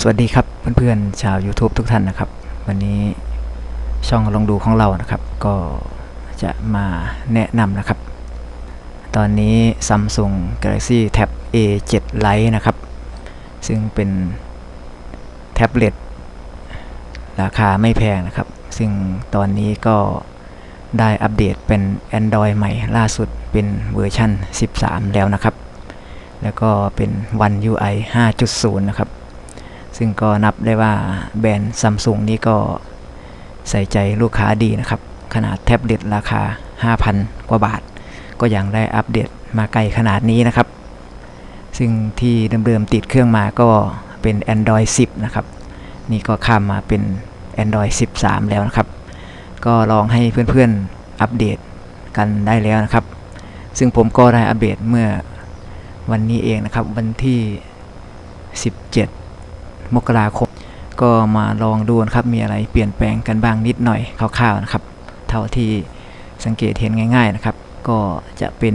สวัสดีครับเพื่อนๆชาว YouTube ทุกท่านนะครับ วันนี้ช่องลองดูของเรานะครับ ก็จะมาแนะนำนะครับ ตอนนี้ Samsung Galaxy Tab A7 Lite นะครับ ซึ่งเป็นแท็บเล็ตราคาไม่แพงนะครับ ซึ่งตอนนี้ก็ได้อัปเดตเป็น Android ใหม่ล่าสุดเป็นเวอร์ชัน13 แล้วนะครับ แล้วก็เป็น One UI 5.0 นะครับ ซึ่งก็นับได้ว่าแบรนด์ซัมซุงนี้ก็ใส่ใจลูกค้าดีนะครับ ขนาดแท็บเล็ตราคา 5,000 กว่าบาท ก็ยังได้อัปเดตมาไกลขนาดนี้นะครับ ซึ่งที่เดิมๆติดเครื่องมาก็เป็น Android 10 นะครับ นี่ก็ข้ามมาเป็น Android 13 แล้วนะครับ ก็ลองให้เพื่อนๆอัปเดตกันได้แล้วนะครับ ซึ่งผมก็ได้อัปเดตเมื่อวันนี้เองนะครับ วันที่ 17 มกราคม ก็มาลองดูนะครับมีอะไรเปลี่ยนแปลงกันบ้างนิดหน่อยคร่าวๆนะครับ เท่าที่สังเกตเห็นง่ายๆนะครับ ก็จะเป็น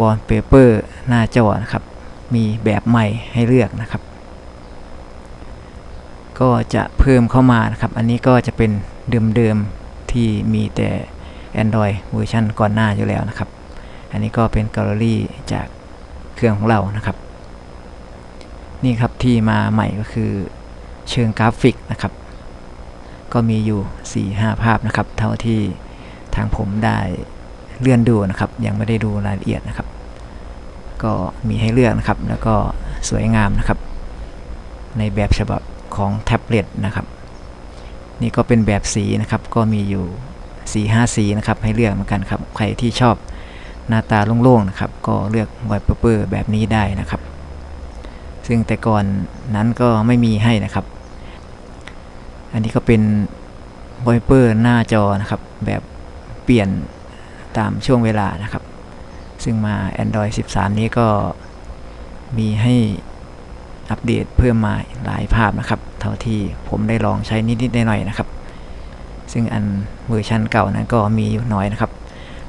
วอลเปเปอร์หน้าจอนะครับ มีแบบใหม่ให้เลือกนะครับ ก็จะเพิ่มเข้ามานะครับ อันนี้ก็จะเป็นเดิมๆที่มีแต่ Android เวอร์ชันก่อนหน้าอยู่แล้วนะครับ อันนี้ก็เป็นแกลเลอรี่จากเครื่องของเรานะครับ นี่ครับที่มาใหม่ก็คือเชิงกราฟิกนะครับ ก็มีอยู่ 4-5 ภาพนะครับ เท่าที่ทางผมได้เลื่อนดูนะครับ ยังไม่ได้ดูรายละเอียดนะครับ ก็มีให้เลือกนะครับ แล้วก็สวยงามนะครับ ในแบบฉบับของแท็บเล็ตนะครับ นี่ก็เป็นแบบสีนะครับ ก็มีอยู่4 5สีนะครับ ให้เลือกเหมือนกันครับ ใครที่ชอบหน้าตาโล่งๆนะครับ ก็เลือกไวเปอร์แบบนี้ได้นะครับ ซึ่งแต่ก่อนนั้นก็ไม่มีให้นะครับ อันนี้ก็เป็นไวเปอร์หน้าจอนะครับ แบบเปลี่ยนตามช่วงเวลานะครับ ซึ่งมา Android 13 นี้ก็มีให้อัปเดตเพิ่มมาหลายภาพนะครับ เท่าที่ผมได้ลองใช้นิดๆหน่อยๆนะครับ ซึ่งอันเวอร์ชันเก่านั้นก็มีอยู่น้อยนะครับ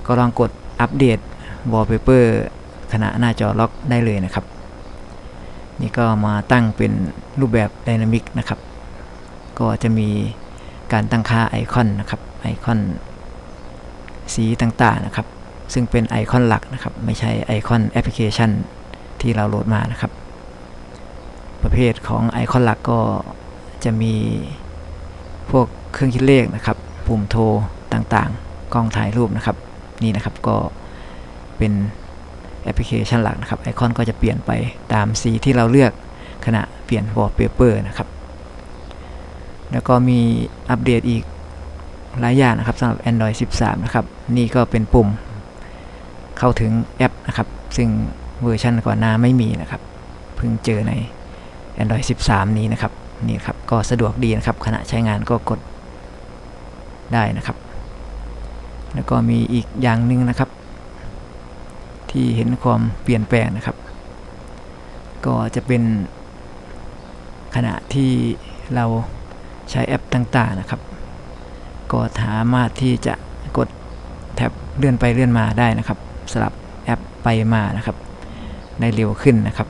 ก็ลองกดอัปเดต Wallpaper ขณะหน้าจอล็อกได้เลยนะครับ นี่ก็มาตั้งเป็นรูปแบบ Dynamic นะครับ ก็จะมีการตั้งค่าไอคอนนะครับ ไอคอนสีต่างๆนะครับ ซึ่งเป็นไอคอนหลักนะครับ ไม่ใช่ไอคอนแอปพลิเคชันที่เราโหลดมานะครับ ประเภทของไอคอนหลักก็จะมีพวกเครื่องคิดเลขนะครับ ปุ่มโทรต่างๆ กล้องถ่ายรูปนะครับ นี่นะครับก็เป็น แอปพลิเคชันหลักนะครับไอคอนก็จะเปลี่ยนไปตามสีที่เราเลือกขณะเปลี่ยน wallpaper นะครับ แล้วก็มีอัปเดตอีกหลายอย่างนะครับสำหรับ Android 13 นะครับ นี่ก็เป็นปุ่มเข้าถึงแอปนะครับ ซึ่งเวอร์ชันก่อนหน้าไม่มีนะครับ เพิ่งเจอใน Android 13 นี้นะครับ นี่ครับ ก็สะดวกดีนะครับ ขณะใช้งานก็กดได้นะครับ แล้วก็มีอีกอย่างหนึ่งนะครับ ที่เห็นความเปลี่ยนแปลงนะครับ ก็จะเป็นขณะที่เราใช้แอปต่างๆนะครับ ก็สามารถที่จะกดแท็บเลื่อนไปเลื่อนมาได้นะครับสลับแอปไปมานะครับได้เร็วขึ้นนะครับ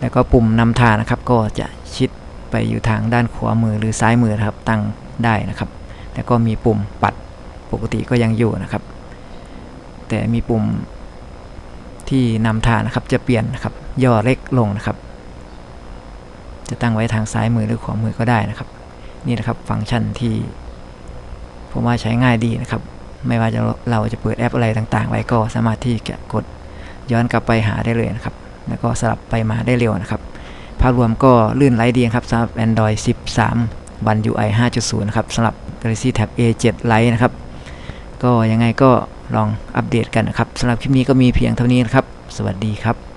แล้วก็ปุ่มนำทางนะครับ ก็จะชิดไปอยู่ทางด้านขวามือหรือซ้ายมือนะครับ ตั้งได้นะครับ แล้วก็มีปุ่มปัดปกติก็ยังอยู่นะครับ แต่มีปุ่ม ที่นำทางนะครับ จะเปลี่ยนนะครับย่อเล็กลงนะครับ จะตั้งไว้ทางซ้ายมือหรือขวามือก็ได้นะครับ นี่นะครับฟังก์ชันที่ ผมว่าใช้ง่ายดีนะครับ ไม่ว่าจะเราจะเปิดแอปอะไรต่างๆ ไว้ก็สามารถที่จะกดย้อนกลับไปหาได้เลยนะครับ แล้วก็สลับไปมาได้เร็วนะครับ ภาพรวมก็ลื่นไหลดีครับสำหรับ Android 13 One UI 5.0 นะครับสำหรับ Galaxy Tab A7 Lite นะครับ ก็ยังไงก็ลองอัปเดตกันนะครับสำหรับคลิปนี้ก็มีเพียงเท่านี้นะครับ สวัสดีครับ